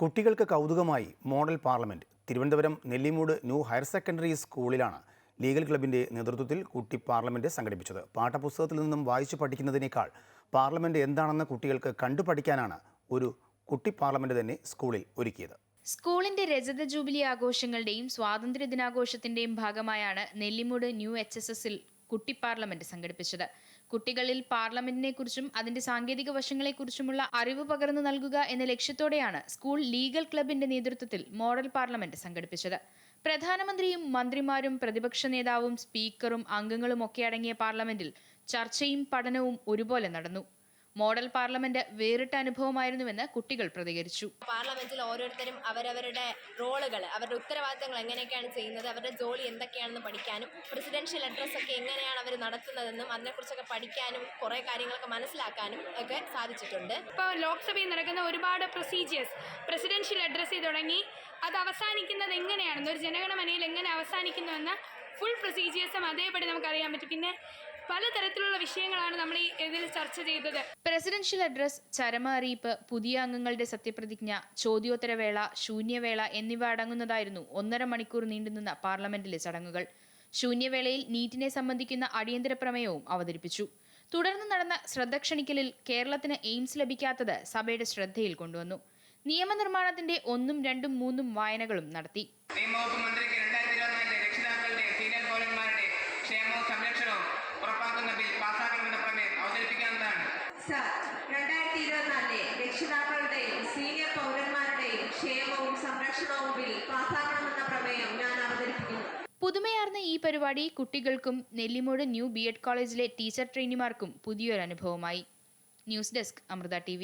കുട്ടികൾക്ക് കൗതുകമായി model parliament Thiruvananthapuram Nellimoodu new higher secondary സ്കൂളിലാണ് legal ക്ലബിന്റെ നേതൃത്വത്തിൽ കുട്ടി പാർലമെന്റ് സംഘടിപ്പിച്ചത്. പാഠപുസ്തകത്തിൽ നിന്നും വായിച്ചു പഠിക്കുന്നതിനേക്കാൾ പാർലമെന്റ് എന്താണെന്ന് കുട്ടികൾക്ക് കണ്ടു പഠിക്കാനാണ് ഒരു കുട്ടി പാർലമെന്റ് തന്നെ സ്കൂളിൽ ഒരുക്കിയത്. സ്കൂളിന്റെ രജത ജൂബിലി ആഘോഷങ്ങളുടെയും സ്വാതന്ത്ര്യ ദിനാഘോഷത്തിന്റെയും ഭാഗമായാണ് നെല്ലിമൂട് ന്യൂ എച്ച് എസ് എസിൽ കുട്ടി പാർലമെന്റ് സംഘടിപ്പിച്ചത്. കുട്ടികളിൽ പാർലമെന്റിനെ കുറിച്ചും അതിന്റെ സാങ്കേതിക വശങ്ങളെക്കുറിച്ചുമുള്ള അറിവ് പകർന്നു നൽകുക എന്ന ലക്ഷ്യത്തോടെയാണ് സ്കൂൾ ലീഗൽ ക്ലബിന്റെ നേതൃത്വത്തിൽ മോഡൽ പാർലമെന്റ് സംഘടിപ്പിച്ചത്. പ്രധാനമന്ത്രിയും മന്ത്രിമാരും പ്രതിപക്ഷ നേതാവും സ്പീക്കറും അംഗങ്ങളും ഒക്കെ അടങ്ങിയ പാർലമെന്റിൽ ചർച്ചയും പഠനവും ഒരുപോലെ നടന്നു. മോഡൽ പാർലമെന്റ് വേറിട്ട അനുഭവമായിരുന്നുവെന്ന് കുട്ടികൾ പ്രതികരിച്ചു. പാർലമെന്റിൽ ഓരോരുത്തരും അവരവരുടെ റോളുകൾ അവരുടെ ഉത്തരവാദിത്തങ്ങൾ എങ്ങനെയൊക്കെയാണ് ചെയ്യുന്നത് അവരുടെ ജോലി എന്തൊക്കെയാണെന്ന് പഠിക്കാനും പ്രസിഡൻഷ്യൽ അഡ്രസ് ഒക്കെ എങ്ങനെയാണ് അവർ നടത്തുന്നതെന്നും അതിനെക്കുറിച്ചൊക്കെ പഠിക്കാനും കുറേ കാര്യങ്ങളൊക്കെ മനസ്സിലാക്കാനും ഒക്കെ സാധിച്ചിട്ടുണ്ട്. ഇപ്പോൾ ലോക്സഭയിൽ നടക്കുന്ന ഒരുപാട് പ്രൊസീജിയേഴ്സ് പ്രസിഡൻഷ്യൽ അഡ്രസ്സ് തുടങ്ങി അത് അവസാനിക്കുന്നത് എങ്ങനെയാണെന്ന് ഒരു ജനഗണമനയിൽ എങ്ങനെ അവസാനിക്കുന്നുവെന്ന് ഫുൾ പ്രൊസീജിയേഴ്സും അതേപടി നമുക്കറിയാൻ പറ്റും. പിന്നെ പലതരത്തിലുള്ള വിഷയങ്ങളാണ് നമ്മൾ ഈ ഇതിൽ ചർച്ച ചെയ്തത്. പ്രസിഡൻഷ്യൽ അഡ്രസ് ചരമ അറിയിപ്പ് പുതിയ അംഗങ്ങളുടെ സത്യപ്രതിജ്ഞ ചോദ്യോത്തരവേള ശൂന്യവേള എന്നിവ അടങ്ങുന്നതായിരുന്നു ഒന്നര മണിക്കൂർ നീണ്ടുനിന്ന പാർലമെന്റിലെ ചടങ്ങുകൾ. ശൂന്യവേളയിൽ നീറ്റിനെ സംബന്ധിക്കുന്ന അടിയന്തര പ്രമേയവും അവതരിപ്പിച്ചു. തുടർന്ന് നടന്ന ശ്രദ്ധ ക്ഷണിക്കലിൽ കേരളത്തിന് എയിംസ് ലഭിക്കാത്തത് സഭയുടെ ശ്രദ്ധയിൽ കൊണ്ടുവന്നു. നിയമനിർമ്മാണത്തിന്റെ ഒന്നും രണ്ടും മൂന്നും വായനകളും നടത്തി. നിയമവകുപ്പ് മന്ത്രിക്ക് രണ്ടായിരത്തി ഇരുപത്തിനാലിലെ രക്ഷിതാക്കളുടെ സീനിയർ പൗരന്മാരുടെ ക്ഷേമവും സംരക്ഷണവും ഉറപ്പാക്കുന്ന ബിൽ പാസ്സാക്കണമെന്ന പ്രമേയം അവതരിപ്പിക്കാവുന്നതാണ് സർ രണ്ടായിരത്തി ഇരുപത്തിനാലിലെ രക്ഷിതാക്കളുടെയും സീനിയർ പൗരന്മാരുടെയും ക്ഷേമവും സംരക്ഷണവും ബിൽ പാസാക്കണമെന്ന പ്രമേയം ഞാൻ അവതരിപ്പിക്കുന്നു. പുതുമയാർന്ന ഈ പരിപാടി കുട്ടികൾക്കും നെല്ലിമോട് ന്യൂ ബി എഡ് കോളേജിലെ ടീച്ചർ ട്രെയിനിമാർക്കും പുതിയൊരു അനുഭവമായി ന്യൂസ് ഡെസ്ക് അമൃത ടി